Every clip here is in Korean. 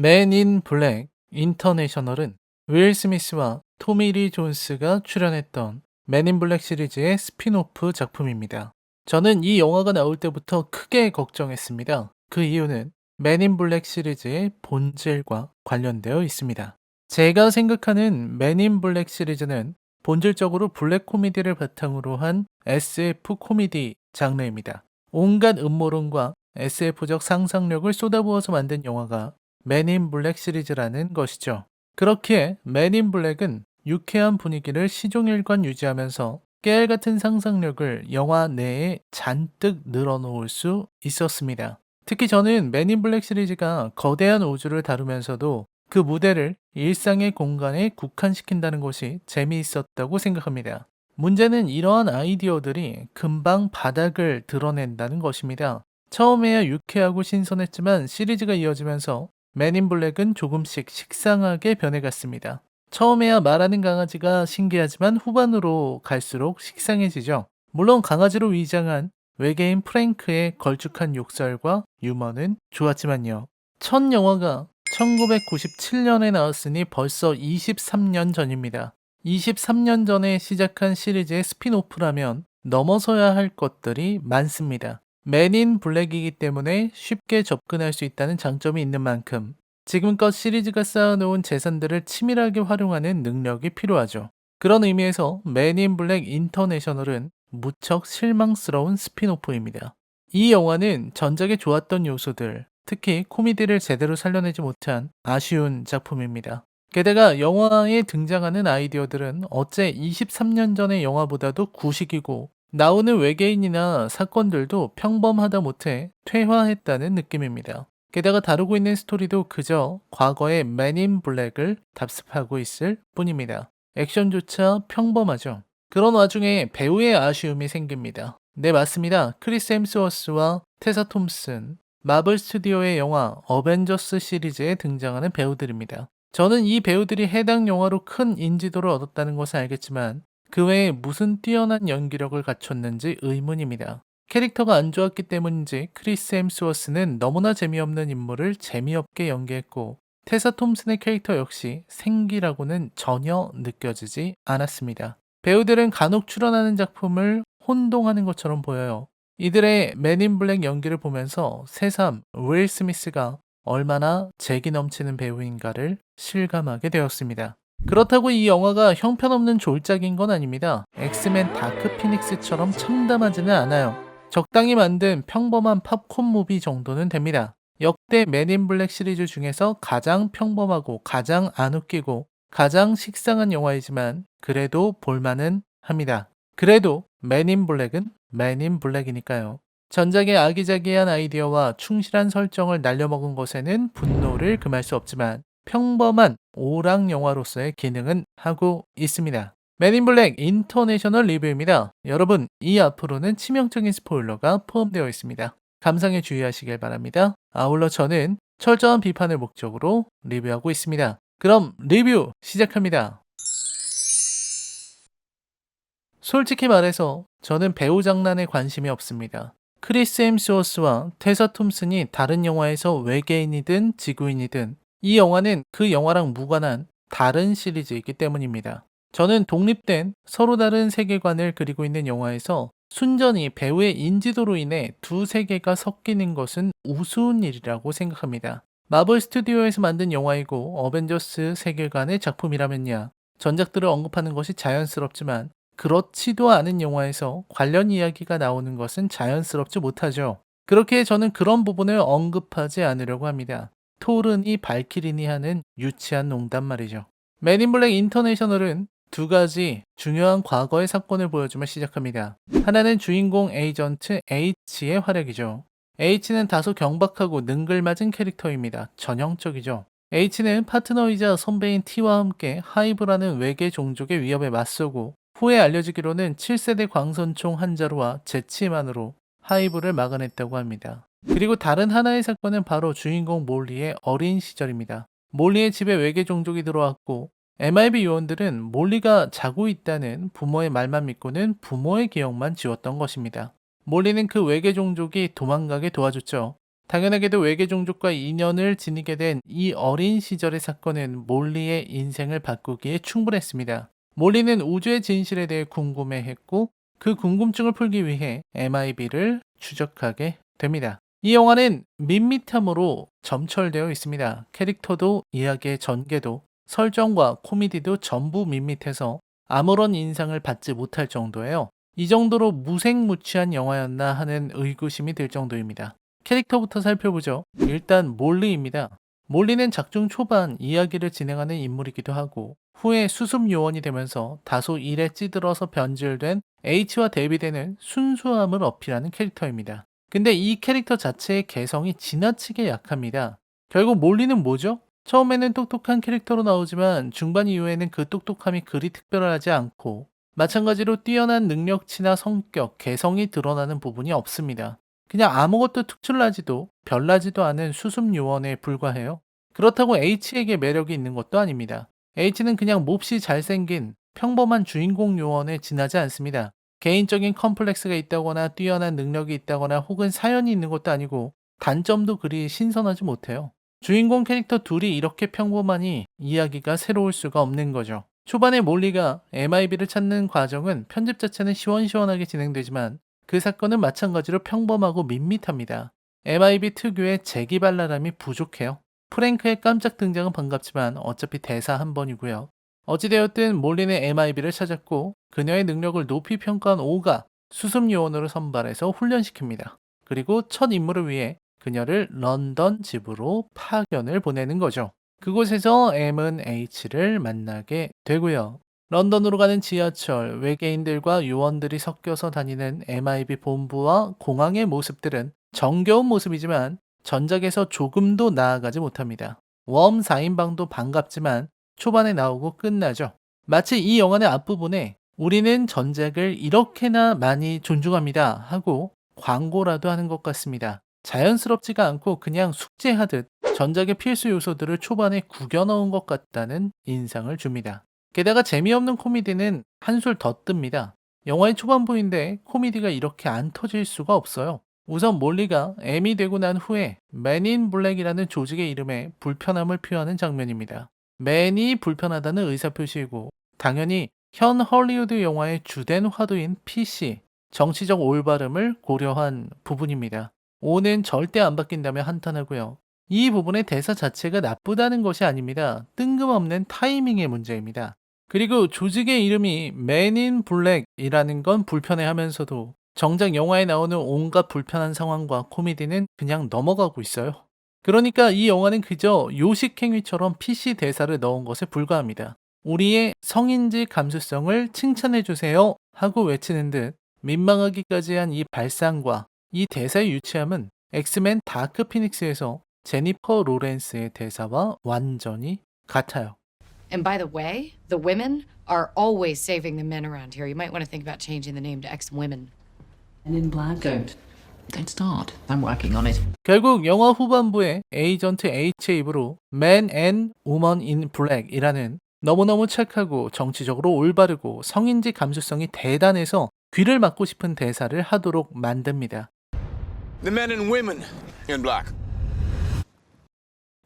맨 인 블랙 인터내셔널은 윌 스미스와 토미 리 존스가 출연했던 맨 인 블랙 시리즈의 스피노프 작품입니다. 저는 이 영화가 나올 때부터 크게 걱정했습니다. 그 이유는 맨 인 블랙 시리즈의 본질과 관련되어 있습니다. 제가 생각하는 맨 인 블랙 시리즈는 본질적으로 블랙 코미디를 바탕으로 한 SF 코미디 장르입니다. 온갖 음모론과 SF적 상상력을 쏟아부어서 만든 영화가 맨인 블랙 시리즈라는 것이죠. 그렇기에 맨인 블랙은 유쾌한 분위기를 시종일관 유지하면서 깨알 같은 상상력을 영화 내에 잔뜩 늘어놓을 수 있었습니다. 특히 저는 맨인 블랙 시리즈가 거대한 우주를 다루면서도 그 무대를 일상의 공간에 국한시킨다는 것이 재미있었다고 생각합니다. 문제는 이러한 아이디어들이 금방 바닥을 드러낸다는 것입니다. 처음에야 유쾌하고 신선했지만 시리즈가 이어지면서 맨인 블랙은 조금씩 식상하게 변해갔습니다. 처음에야 말하는 강아지가 신기하지만 후반으로 갈수록 식상해지죠. 물론 강아지로 위장한 외계인 프랭크의 걸쭉한 욕설과 유머는 좋았지만요. 첫 영화가 1997년에 나왔으니 벌써 23년 전입니다. 23년 전에 시작한 시리즈의 스피노프라면 넘어서야 할 것들이 많습니다. 맨인 블랙이기 때문에 쉽게 접근할 수 있다는 장점이 있는 만큼 지금껏 시리즈가 쌓아놓은 재산들을 치밀하게 활용하는 능력이 필요하죠. 그런 의미에서 맨인 블랙 인터내셔널은 무척 실망스러운 스피노프입니다. 이 영화는 전작에 좋았던 요소들, 특히 코미디를 제대로 살려내지 못한 아쉬운 작품입니다. 게다가 영화에 등장하는 아이디어들은 어째 23년 전의 영화보다도 구식이고 나오는 외계인이나 사건들도 평범하다 못해 퇴화했다는 느낌입니다. 게다가 다루고 있는 스토리도 그저 과거의 맨인 블랙을 답습하고 있을 뿐입니다. 액션조차 평범하죠. 그런 와중에 배우의 아쉬움이 생깁니다. 네, 맞습니다. 크리스 햄스워스와 테사 톰슨, 마블 스튜디오의 영화 어벤져스 시리즈에 등장하는 배우들입니다. 저는 이 배우들이 해당 영화로 큰 인지도를 얻었다는 것은 알겠지만 그 외에 무슨 뛰어난 연기력을 갖췄는지 의문입니다. 캐릭터가 안 좋았기 때문인지 크리스 햄스워스는 너무나 재미없는 인물을 재미없게 연기했고 테사 톰슨의 캐릭터 역시 생기라고는 전혀 느껴지지 않았습니다. 배우들은 간혹 출연하는 작품을 혼동하는 것처럼 보여요. 이들의 맨인 블랙 연기를 보면서 새삼 윌 스미스가 얼마나 재기 넘치는 배우인가를 실감하게 되었습니다. 그렇다고 이 영화가 형편없는 졸작인 건 아닙니다. 엑스맨 다크 피닉스처럼 참담하지는 않아요. 적당히 만든 평범한 팝콘 무비 정도는 됩니다. 역대 맨인 블랙 시리즈 중에서 가장 평범하고 가장 안 웃기고 가장 식상한 영화이지만 그래도 볼만은 합니다. 그래도 맨인 블랙은 맨인 블랙이니까요. 전작의 아기자기한 아이디어와 충실한 설정을 날려먹은 것에는 분노를 금할 수 없지만 평범한 오락 영화로서의 기능은 하고 있습니다. 맨인 블랙 인터내셔널 리뷰입니다. 여러분, 이 앞으로는 치명적인 스포일러가 포함되어 있습니다. 감상에 주의하시길 바랍니다. 아울러 저는 철저한 비판을 목적으로 리뷰하고 있습니다. 그럼 리뷰 시작합니다. 솔직히 말해서 저는 배우 장난에 관심이 없습니다. 크리스 햄스워스와 테사 톰슨이 다른 영화에서 외계인이든 지구인이든 이 영화는 그 영화랑 무관한 다른 시리즈이기 때문입니다. 저는 독립된 서로 다른 세계관을 그리고 있는 영화에서 순전히 배우의 인지도로 인해 두 세계가 섞이는 것은 우스운 일이라고 생각합니다. 마블 스튜디오에서 만든 영화이고 어벤져스 세계관의 작품이라면야 전작들을 언급하는 것이 자연스럽지만 그렇지도 않은 영화에서 관련 이야기가 나오는 것은 자연스럽지 못하죠. 그렇게 저는 그런 부분을 언급하지 않으려고 합니다. 토른이 발키리니 하는 유치한 농담 말이죠. 맨인 블랙 인터내셔널은 두 가지 중요한 과거의 사건을 보여주며 시작합니다. 하나는 주인공 에이전트 H의 활약이죠. H는 다소 경박하고 능글맞은 캐릭터입니다. 전형적이죠. H는 파트너이자 선배인 T와 함께 하이브라는 외계 종족의 위협에 맞서고 후에 알려지기로는 7세대 광선총 한 자루와 재치만으로 하이브를 막아냈다고 합니다. 그리고 다른 하나의 사건은 바로 주인공 몰리의 어린 시절입니다. 몰리의 집에 외계 종족이 들어왔고 MIB 요원들은 몰리가 자고 있다는 부모의 말만 믿고는 부모의 기억만 지웠던 것입니다. 몰리는 그 외계 종족이 도망가게 도와줬죠. 당연하게도 외계 종족과 인연을 지니게 된 이 어린 시절의 사건은 몰리의 인생을 바꾸기에 충분했습니다. 몰리는 우주의 진실에 대해 궁금해했고 그 궁금증을 풀기 위해 MIB를 추적하게 됩니다. 이 영화는 밋밋함으로 점철되어 있습니다. 캐릭터도 이야기의 전개도 설정과 코미디도 전부 밋밋해서 아무런 인상을 받지 못할 정도예요. 이 정도로 무색무취한 영화였나 하는 의구심이 들 정도입니다. 캐릭터부터 살펴보죠. 일단 몰리입니다. 몰리는 작중 초반 이야기를 진행하는 인물이기도 하고 후에 수습 요원이 되면서 다소 일에 찌들어서 변질된 H와 대비되는 순수함을 어필하는 캐릭터입니다. 근데 이 캐릭터 자체의 개성이 지나치게 약합니다. 결국 몰리는 뭐죠? 처음에는 똑똑한 캐릭터로 나오지만 중반 이후에는 그 똑똑함이 그리 특별하지 않고 마찬가지로 뛰어난 능력치나 성격, 개성이 드러나는 부분이 없습니다. 그냥 아무것도 특출나지도 별나지도 않은 수습 요원에 불과해요. 그렇다고 H에게 매력이 있는 것도 아닙니다. H는 그냥 몹시 잘생긴 평범한 주인공 요원에 지나지 않습니다. 개인적인 컴플렉스가 있다거나 뛰어난 능력이 있다거나 혹은 사연이 있는 것도 아니고 단점도 그리 신선하지 못해요. 주인공 캐릭터 둘이 이렇게 평범하니 이야기가 새로울 수가 없는 거죠. 초반에 몰리가 MIB를 찾는 과정은 편집 자체는 시원시원하게 진행되지만 그 사건은 마찬가지로 평범하고 밋밋합니다. MIB 특유의 재기발랄함이 부족해요. 프랭크의 깜짝 등장은 반갑지만 어차피 대사 한 번이고요. 어찌되었든 몰리는 MIB를 찾았고 그녀의 능력을 높이 평가한 오가 수습 요원으로 선발해서 훈련시킵니다. 그리고 첫 임무를 위해 그녀를 런던 집으로 파견을 보내는 거죠. 그곳에서 M은 H를 만나게 되고요. 런던으로 가는 지하철, 외계인들과 요원들이 섞여서 다니는 MIB 본부와 공항의 모습들은 정겨운 모습이지만 전작에서 조금도 나아가지 못합니다. 웜 4인방도 반갑지만 초반에 나오고 끝나죠. 마치 이 영화의 앞부분에 우리는 전작을 이렇게나 많이 존중합니다 하고 광고라도 하는 것 같습니다. 자연스럽지가 않고 그냥 숙제하듯 전작의 필수 요소들을 초반에 구겨 넣은 것 같다는 인상을 줍니다. 게다가 재미없는 코미디는 한술 더 뜹니다. 영화의 초반부인데 코미디가 이렇게 안 터질 수가 없어요. 우선 몰리가 M이 되고 난 후에 맨인 블랙이라는 조직의 이름에 불편함을 표하는 장면입니다. 맨이 불편하다는 의사표시이고 당연히 현 헐리우드 영화의 주된 화두인 PC, 정치적 올바름을 고려한 부분입니다. 오는 절대 안 바뀐다며 한탄하고요. 이 부분의 대사 자체가 나쁘다는 것이 아닙니다. 뜬금없는 타이밍의 문제입니다. 그리고 조직의 이름이 맨인 블랙이라는 건 불편해하면서도 정작 영화에 나오는 온갖 불편한 상황과 코미디는 그냥 넘어가고 있어요. 그러니까 이 영화는 그저 요식 행위처럼 PC 대사를 넣은 것에 불과합니다. 우리의 성인지 감수성을 칭찬해주세요 하고 외치는 듯 민망하기까지 한 이 발상과 이 대사의 유치함은 엑스맨 다크 피닉스에서 제니퍼 로렌스의 대사와 완전히 같아요. And by the way, the women are always saving the men around here. You might want to think about changing the name to X Women. And in black? Don't. Don't start. I'm working on it. 결국 영화 후반부에 에이전트 H의 입으로 Man and Woman in Black이라는 너무너무 착하고 정치적으로 올바르고 성인지 감수성이 대단해서 귀를 막고 싶은 대사를 하도록 만듭니다.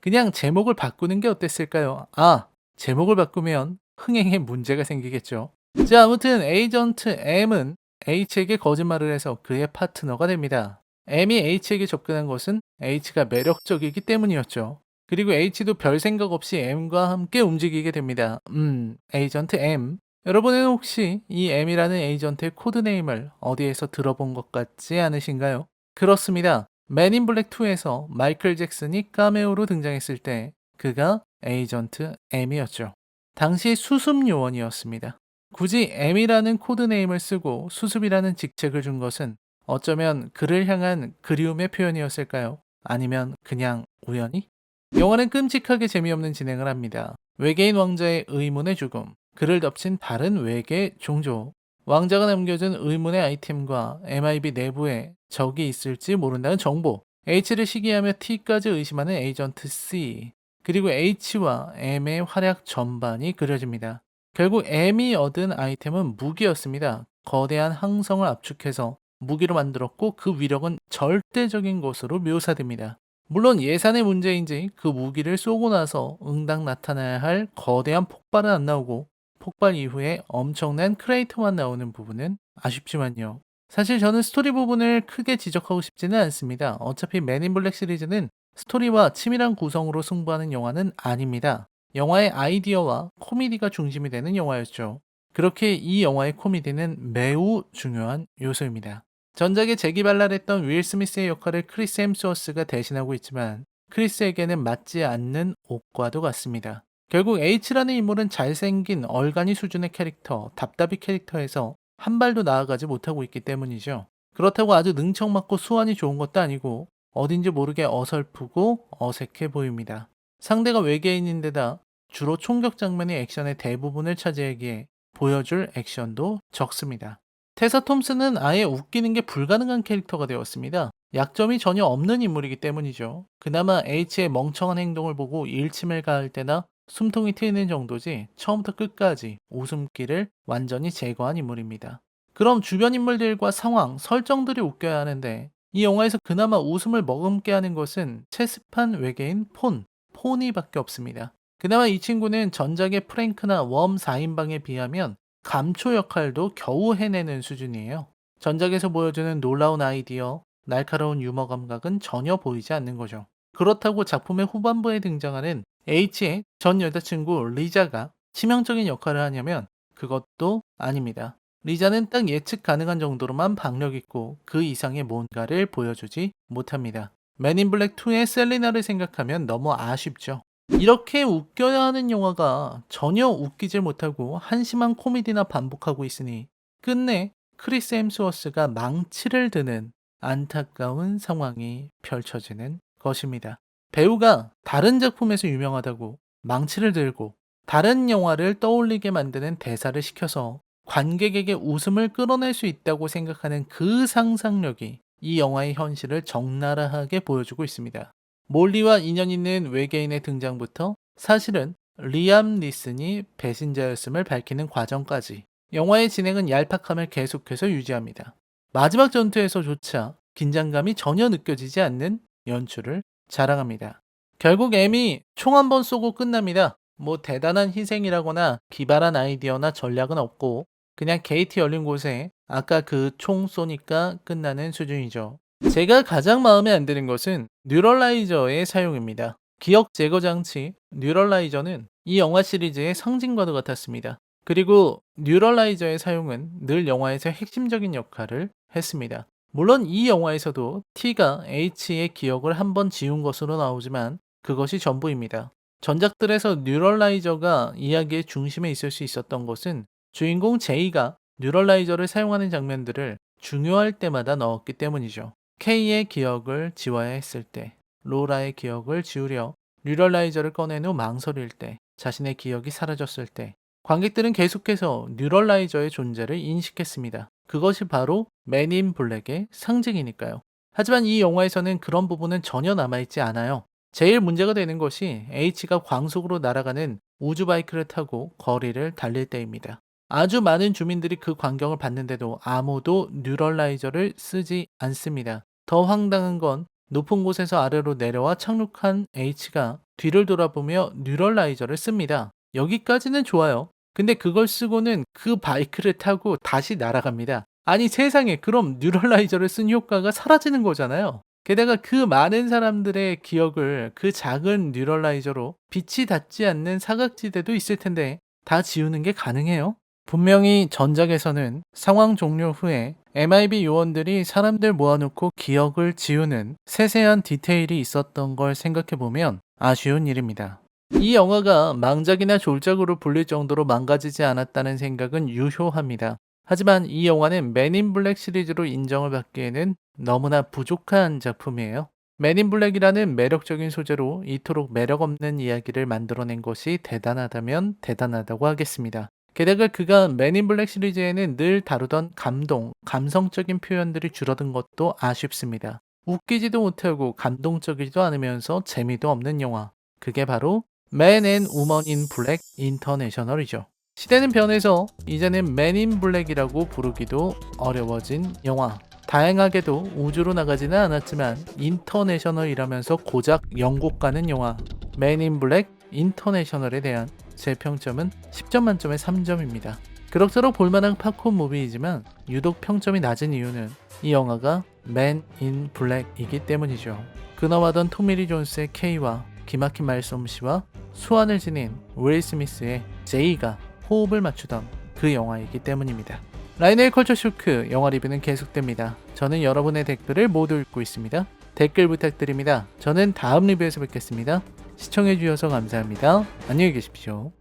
그냥 제목을 바꾸는 게 어땠을까요? 아, 제목을 바꾸면 흥행에 문제가 생기겠죠. 자, 아무튼 에이전트 M은 H에게 거짓말을 해서 그의 파트너가 됩니다. M이 H에게 접근한 것은 H가 매력적이기 때문이었죠. 그리고 H도 별 생각 없이 M과 함께 움직이게 됩니다. 음, 에이전트 M. 여러분은 혹시 이 M이라는 에이전트의 코드네임을 어디에서 들어본 것 같지 않으신가요? 그렇습니다. 맨인 블랙 2에서 마이클 잭슨이 카메오로 등장했을 때 그가 에이전트 M이었죠. 당시 수습 요원이었습니다. 굳이 M이라는 코드네임을 쓰고 수습이라는 직책을 준 것은 어쩌면 그를 향한 그리움의 표현이었을까요? 아니면 그냥 우연히? 영화는 끔찍하게 재미없는 진행을 합니다. 외계인 왕자의 의문의 죽음, 그를 덮친 다른 외계 종족, 왕자가 남겨준 의문의 아이템과 MIB 내부에 적이 있을지 모른다는 정보, H를 시기하며 T까지 의심하는 에이전트 C, 그리고 H와 M의 활약 전반이 그려집니다. 결국 M이 얻은 아이템은 무기였습니다. 거대한 항성을 압축해서 무기로 만들었고 그 위력은 절대적인 것으로 묘사됩니다. 물론 예산의 문제인지 그 무기를 쏘고 나서 응당 나타나야 할 거대한 폭발은 안 나오고 폭발 이후에 엄청난 크레이터만 나오는 부분은 아쉽지만요. 사실 저는 스토리 부분을 크게 지적하고 싶지는 않습니다. 어차피 맨인 블랙 시리즈는 스토리와 치밀한 구성으로 승부하는 영화는 아닙니다. 영화의 아이디어와 코미디가 중심이 되는 영화였죠. 그렇게 이 영화의 코미디는 매우 중요한 요소입니다. 전작에 재기발랄했던 윌 스미스의 역할을 크리스 햄스워스가 대신하고 있지만 크리스에게는 맞지 않는 옷과도 같습니다. 결국 H라는 인물은 잘생긴 얼간이 수준의 캐릭터, 답답이 캐릭터에서 한 발도 나아가지 못하고 있기 때문이죠. 그렇다고 아주 능청맞고 수완이 좋은 것도 아니고 어딘지 모르게 어설프고 어색해 보입니다. 상대가 외계인인데다 주로 총격 장면이 액션의 대부분을 차지하기에 보여줄 액션도 적습니다. 테사 톰슨은 아예 웃기는 게 불가능한 캐릭터가 되었습니다. 약점이 전혀 없는 인물이기 때문이죠. 그나마 H의 멍청한 행동을 보고 일침을 가할 때나 숨통이 트이는 정도지 처음부터 끝까지 웃음기를 완전히 제거한 인물입니다. 그럼 주변 인물들과 상황, 설정들이 웃겨야 하는데 이 영화에서 그나마 웃음을 머금게 하는 것은 체스판 외계인 폰, 포니밖에 없습니다. 그나마 이 친구는 전작의 프랭크나 웜 4인방에 비하면 감초 역할도 겨우 해내는 수준이에요. 전작에서 보여주는 놀라운 아이디어, 날카로운 유머 감각은 전혀 보이지 않는 거죠. 그렇다고 작품의 후반부에 등장하는 H의 전 여자친구 리자가 치명적인 역할을 하냐면 그것도 아닙니다. 리자는 딱 예측 가능한 정도로만 박력 있고 그 이상의 뭔가를 보여주지 못합니다. 맨인 블랙 2의 셀리나를 생각하면 너무 아쉽죠. 이렇게 웃겨야 하는 영화가 전혀 웃기질 못하고 한심한 코미디나 반복하고 있으니 끝내 크리스 햄스워스가 망치를 드는 안타까운 상황이 펼쳐지는 것입니다. 배우가 다른 작품에서 유명하다고 망치를 들고 다른 영화를 떠올리게 만드는 대사를 시켜서 관객에게 웃음을 끌어낼 수 있다고 생각하는 그 상상력이 이 영화의 현실을 적나라하게 보여주고 있습니다. 몰리와 인연 있는 외계인의 등장부터 사실은 리암 니슨이 배신자였음을 밝히는 과정까지 영화의 진행은 얄팍함을 계속해서 유지합니다. 마지막 전투에서조차 긴장감이 전혀 느껴지지 않는 연출을 자랑합니다. 결국 M이 총 한 번 쏘고 끝납니다. 뭐 대단한 희생이라거나 기발한 아이디어나 전략은 없고 그냥 게이트 열린 곳에 아까 그 총 쏘니까 끝나는 수준이죠. 제가 가장 마음에 안 드는 것은 뉴럴라이저의 사용입니다. 기억 제거 장치 뉴럴라이저는 이 영화 시리즈의 상징과도 같았습니다. 그리고 뉴럴라이저의 사용은 늘 영화에서 핵심적인 역할을 했습니다. 물론 이 영화에서도 T가 H의 기억을 한번 지운 것으로 나오지만 그것이 전부입니다. 전작들에서 뉴럴라이저가 이야기의 중심에 있을 수 있었던 것은 주인공 제이가 뉴럴라이저를 사용하는 장면들을 중요할 때마다 넣었기 때문이죠. K의 기억을 지워야 했을 때, 로라의 기억을 지우려 뉴럴라이저를 꺼낸 후 망설일 때, 자신의 기억이 사라졌을 때, 관객들은 계속해서 뉴럴라이저의 존재를 인식했습니다. 그것이 바로 맨인 블랙의 상징이니까요. 하지만 이 영화에서는 그런 부분은 전혀 남아있지 않아요. 제일 문제가 되는 것이 H가 광속으로 날아가는 우주 바이크를 타고 거리를 달릴 때입니다. 아주 많은 주민들이 그 광경을 봤는데도 아무도 뉴럴라이저를 쓰지 않습니다. 더 황당한 건 높은 곳에서 아래로 내려와 착륙한 H가 뒤를 돌아보며 뉴럴라이저를 씁니다. 여기까지는 좋아요. 근데 그걸 쓰고는 그 바이크를 타고 다시 날아갑니다. 아니 세상에 그럼 뉴럴라이저를 쓴 효과가 사라지는 거잖아요. 게다가 그 많은 사람들의 기억을 그 작은 뉴럴라이저로 빛이 닿지 않는 사각지대도 있을 텐데 다 지우는 게 가능해요? 분명히 전작에서는 상황 종료 후에 MIB 요원들이 사람들 모아놓고 기억을 지우는 세세한 디테일이 있었던 걸 생각해보면 아쉬운 일입니다. 이 영화가 망작이나 졸작으로 불릴 정도로 망가지지 않았다는 생각은 유효합니다. 하지만 이 영화는 맨인 블랙 시리즈로 인정을 받기에는 너무나 부족한 작품이에요. 맨인 블랙이라는 매력적인 소재로 이토록 매력 없는 이야기를 만들어낸 것이 대단하다면 대단하다고 하겠습니다. 게다가 그가 맨인 블랙 시리즈에는 늘 다루던 감동, 감성적인 표현들이 줄어든 것도 아쉽습니다. 웃기지도 못하고 감동적이지도 않으면서 재미도 없는 영화. 그게 바로 맨앤 우먼 인 블랙 인터내셔널이죠. 시대는 변해서 이제는 맨인 블랙이라고 부르기도 어려워진 영화. 다행하게도 우주로 나가지는 않았지만 인터내셔널이라면서 고작 영국 가는 영화 맨인 블랙 인터내셔널에 대한 제 평점은 10점 만점에 3점입니다. 그럭저럭 볼만한 팝콘 무비이지만 유독 평점이 낮은 이유는 이 영화가 맨 인 블랙이기 때문이죠. 그나마던 토미리 존스의 K와 기막힌 말솜씨와 수완을 지닌 윌 스미스의 제이가 호흡을 맞추던 그 영화이기 때문입니다. 라인의 컬처 쇼크 영화 리뷰는 계속됩니다. 저는 여러분의 댓글을 모두 읽고 있습니다. 댓글 부탁드립니다. 저는 다음 리뷰에서 뵙겠습니다. 시청해주셔서 감사합니다. 안녕히 계십시오.